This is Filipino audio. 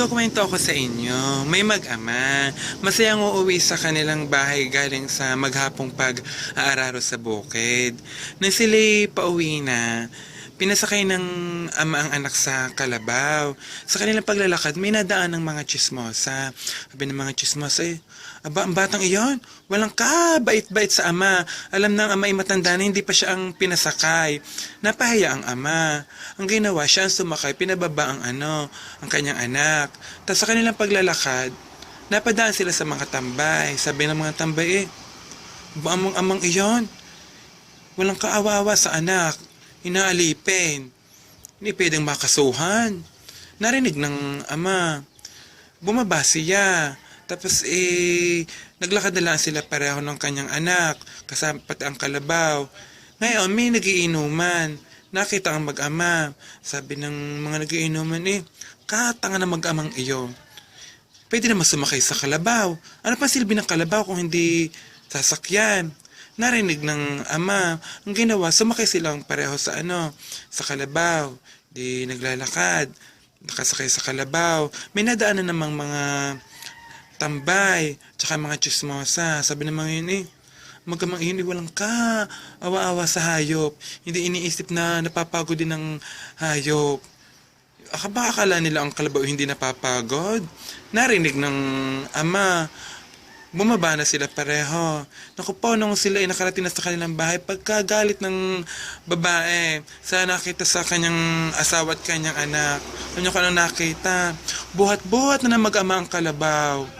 Kukwento ako sa inyo, may mag-ama, masayang uuwi sa kanilang bahay galing sa maghapong pag-aararo sa bukid. Nang sila'y pauwi na, pinasakay ng ama ang anak sa kalabaw. Sa kanilang paglalakad, may nadaan ng mga chismosa. Sabi ng mga chismosa, eh, aba, ang batang iyon, walang kabait-bait sa ama. Alam ng ama ay matanda na hindi pa siya ang pinasakay. Napahiya ang ama. Ang ginawa, siya ang sumakay, pinababa ang ano, ang kanyang anak. Tapos sa kanilang paglalakad, napadaan sila sa mga tambay. Sabi ng mga tambay, eh, ba amang amang iyon? Walang kaawa-awa sa anak. Inaalipin. Hindi pwedeng makasuhan. Narinig ng ama. Bumaba siya. Tapos eh, naglakad na lang sila pareho ng kanyang anak. Kasama pati ang kalabaw. Ngayon, may nagiinuman. Nakita ang mag-ama. Sabi ng mga nagiinuman eh, katanga na mag-amang iyo. Pwede naman sumakay sa kalabaw. Ano pa silbi ng kalabaw kung hindi sasakyan? Narinig ng ama, ang ginawa, sumakay silang pareho sa ano, sa kalabaw. Di naglalakad, nakasakay sa kalabaw. May nadaanan namang mga tambay, tsaka mga chismosa. Sabi ng mga yun eh, magamang yun, eh, walang ka, awa-awa sa hayop. Hindi iniisip na napapagod din ng hayop. Aka ba akala nila ang kalabaw hindi napapagod? Narinig ng ama, bumaba na sila pareho. Naku po, nung sila ay nakarating na sa kanilang bahay, pagkagalit ng babae, sa nakita sa kanyang asawa at kanyang anak, ano ka nang nakita? Buhat-buhat na na mag-ama ang kalabaw.